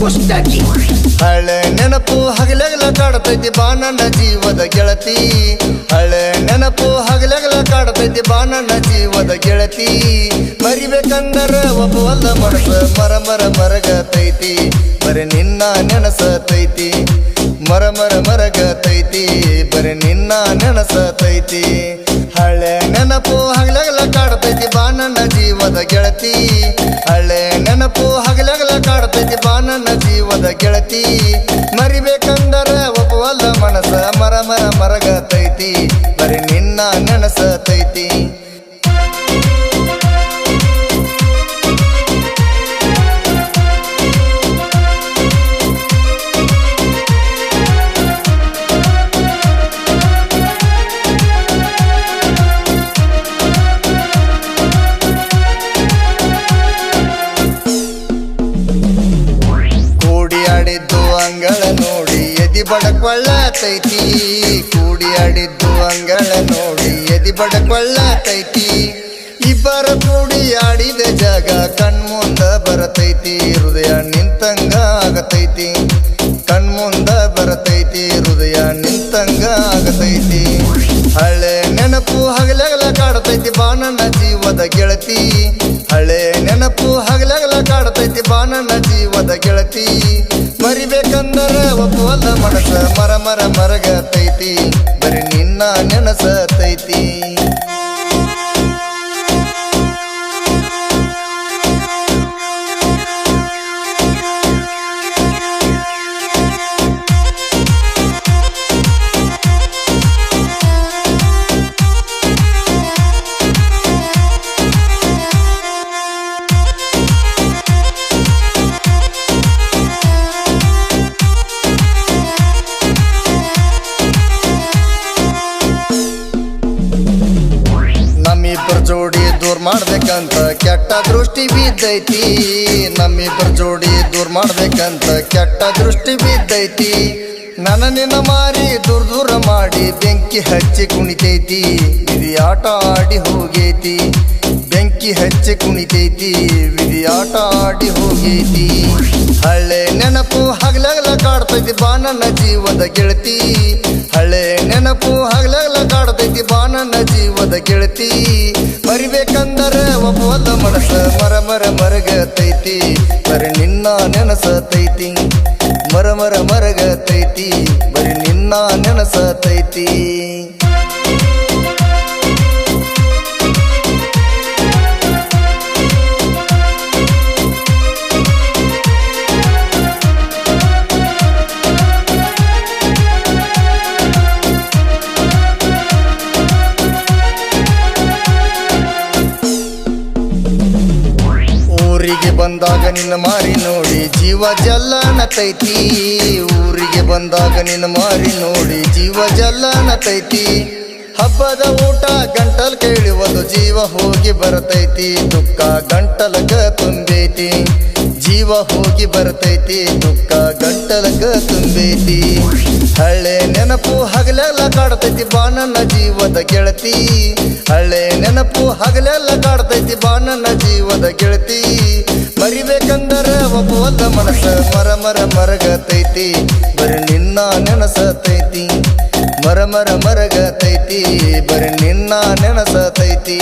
ಪುಸ್ತಕಿ ಹಳೆ ನೆನಪು ಹಗಲಗಲ ಕಾಡತೈತಿ ಬಾ ನನ್ನ ಜೀವದ ಗೆಳತಿ. ಹಳೆ ನೆನಪು ಹಗಲಗಲ ಕಾಡತೈತಿ ಬಾ ನನ್ನ ಜೀವದ ಗೆಳತಿ. ಮರಿಬೇಕಂದರ ಒಬ್ಬವಲ್ಲ ಮನಸ ಮರ ಮರ ಮರಗತೈತಿ. ಬರೆ ನಿನ್ನ ನೆನಸತೈತಿ. ಮರ ಮರ ಮರಗತೈತಿ. ಬರೆ ನಿನ್ನ ನೆನಸತೈತಿ. ಹಳೆ ನೆನಪು ಹಗಲಗಲ ಕಾಡತೈತಿ ಬಾ ನನ್ನ ಜೀವದ ಗೆಳತಿ. ಹಳೆ ನೆನಪು ಹಗಲಗಲ ನನ್ನ ಜೀವದ ಗೆಳತಿ. ಮರಿಬೇಕಂದರ ಒಬ್ಬವಲ್ಲ ಮನಸ ಮರ ಮರ ಮರಗತೈತಿ. ಬರೀ ನಿನ್ನ ನೆನಸತೈತಿ. ಬಡಕೊಳ್ಳತೈತಿ ಕೂಡಿ ಆಡಿದ್ದು ಅಂಗಳ ನೋಡಿ ಎದಿ ಬಡಕೊಳ್ಳತೈತಿ ಇಬ್ಬರ ಕೂಡಿ ಆಡಿದ ಜಾಗ ಕಣ್ಮುಂದ ಬರತೈತಿ. ಹೃದಯ ನಿಂತಂಗ ಆಗತೈತಿ. ಕಣ್ಮುಂದ ಬರತೈತಿ, ಹೃದಯ ನಿಂತಂಗ ಆಗತೈತಿ. ಹಳೆ ನೆನಪು ಹಗಲಗಲ ಕಾಡತೈತಿ ಬಾನನ ಜೀವದ ಗೆಳತಿ. ಹಳೆ ನೆನಪು ಹಗಲಗಲ ಕಾಡತೈತಿ ಬಾನನ ಜೀವದ ಗೆಳತಿ. ಮರಿಬೇಕಂದರ ಒಪ್ಪುವಲ್ಲ ಮನಸ ಮರ ಮರ ಮರಗತೈತಿ. ಬರೀ ನಿನ್ನ ನೆನಸತೈತಿ. ಕೆಟ್ಟ ದೃಷ್ಟಿ ಬಿದ್ದೈತಿ. ನಮ್ಮಿಬ್ಬರ ಜೋಡಿ ದೂರ ಮಾಡ್ಬೇಕಂತ ಕೆಟ್ಟ ದೃಷ್ಟಿ ಬಿದ್ದೈತಿ. ನನ್ನ ನಿನ್ನ ಮಾರಿ ದೂರ ದೂರ ಮಾಡಿ ಬೆಂಕಿ ಹಚ್ಚಿ ಕುಣಿತೈತಿ. ವಿಧಿ ಆಟ ಆಡಿ ಹೋಗೈತಿ. ಬೆಂಕಿ ಹಚ್ಚಿ ಕುಣಿತೈತಿ. ವಿಧಿ ಆಟ ಆಡಿ ಹೋಗೈತಿ. ಹಳೆ ನೆನಪು ಹಗಲಗಲ ಕಾಡ್ತೈತಿ ಬಾ ನನ್ನ ಜೀವದ ಗೆಳತಿ. ಹಳೆ ನೆನಪು ಹಗಲಗಲ ಕಾಡ್ತೈತಿ ಬಾ ನನ್ನ ಜೀವದ ಗೆಳತಿ. ಮರಿಬೇಕಂದರ ಒಬ್ಬವಲ್ಲ ಮನಸ ಮರ ಮರ ಮರಗತೈತಿ. ಬರೀ ನಿನ್ನ ನೆನಸತೈತಿ. ಮರ ಮರ ಮರಗತೈತಿ. ಬರೀ ನಿನ್ನ ನೆನಸತೈತಿ. ನಿನ್ನ ಮಾರಿ ನೋಡಿ ಜೀವ ಜಲ್ಲನತೈತಿ ಊರಿಗೆ ಬಂದಾಗ ನಿನ್ನ ಮಾರಿ ನೋಡಿ ಜೀವ ಜಲ್ಲನತೈತಿ ಹಬ್ಬದ ಊಟ ಗಂಟಲ್ ಒಂದು ಜೀವ ಹೋಗಿ ಬರತೈತಿ. ದುಃಖ ಗಂಟಲಗ ತುಂಬೈತಿ. ಜೀವ ಹೋಗಿ ಬರತೈತಿ, ದುಃಖ ಗಂಟಲಗ ತುಂಬೈತಿ. ಹಳೆ ನೆನಪು ಹಗಲೆಲ್ಲ ಕಾಡ್ತೈತಿ ಬಾನನ ಜೀವದ ಗೆಳತಿ. ಹಳೆ ನೆನಪು ಹಗಲೆಲ್ಲ ಕಾಡ್ತೈತಿ ಬಾನನ ಜೀವದ ಗೆಳತಿ. ಮರಿಬೇಕಂದರ ಒಬ್ಬವಲ್ಲ ಮನಸ ಮರ ಮರ, ಮರಗತೈತಿ. ಬರೀ ನಿನ್ನ ನೆನಸತೈತಿ. ಮರ ಮರ, ಮರಗತೈತಿ. ಬರೀ ನಿನ್ನ ನೆನಸತೈತಿ.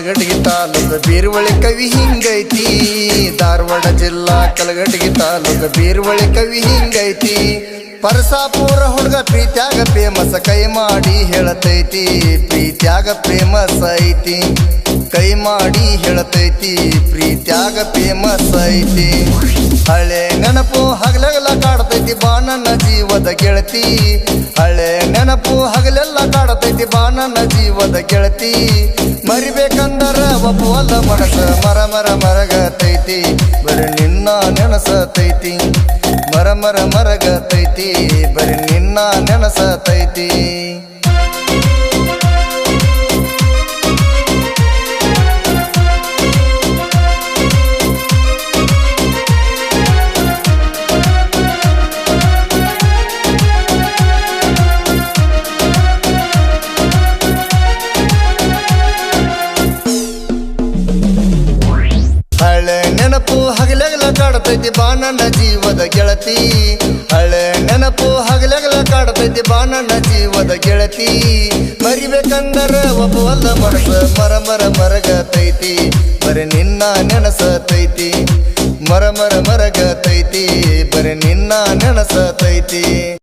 ಜಿಲ್ಲಾ ತಾಲೂಕ ಬೀರ್ವಳಿ ಕವಿ ಹಿಂಗೈತಿ. ಧಾರವಾಡ ಜಿಲ್ಲಾ ಕಲಗಟಗಿ ತಾಲೂಕ ಬೀರ್ವಳಿ ಕವಿ ಹಿಂಗೈತಿ. ಪರಸಾಪುರ ಹುಡುಗ ಪ್ರೀತ್ಯಾಗ ಫೇಮಸ್ ಕೈ ಮಾಡಿ ಹೇಳತೈತಿ. ಪ್ರೀತ್ಯಾಗ ಫೇಮಸ್ ಐತಿ. ಕೈ ಮಾಡಿ ಹೇಳತೈತಿ. ಪ್ರೀತ್ಯಾಗ ಫೇಮಸ್ ಐತಿ. ಹಳೆ ನೆನಪು ಹಗಲೆಲ್ಲ ಕಾಡ್ತೈತಿ. ಬಾ ನನ್ನ ಜೀವದ ಗೆಳತಿ. ಹಳೆ ನೆನಪು ಹಗಲೆಲ್ಲ ನನ್ನ ಜೀವದ ಗೆಳತಿ. ಮರಿಬೇಕಂದರ ಒಪ್ಪುವಲ್ಲ ಮನಸ ಮರ ಮರ ಮರಗತೈತಿ. ಬರೀ ನಿನ್ನ ನೆನಸತೈತಿ. ಮರ ಮರ ಮರಗತೈತಿ. ಬರೀ ನಿನ್ನ ನೆನಸತೈತಿ. ಕಾಡತೈತಿ ಬಾ ಜೀವದ ಗೆಳತಿ. ಹಳೆ ನೆನಪು ಹಗಲಗಲ ಕಾಡತೈತಿ ಬಾ ಜೀವದ ಗೆಳತಿ. ಮರಿಬೇಕಂದರ ಒಬ್ಬವಲ್ಲ ಮನಸ ಮರ ಮರ ಮರಗತೈತಿ. ಬರೀ ನಿನ್ನ ನೆನಸತೈತಿ, ಮರ ಮರ ಮರಗತೈತಿ. ಬರೀ ನಿನ್ನ ನೆನಸತೈತಿ.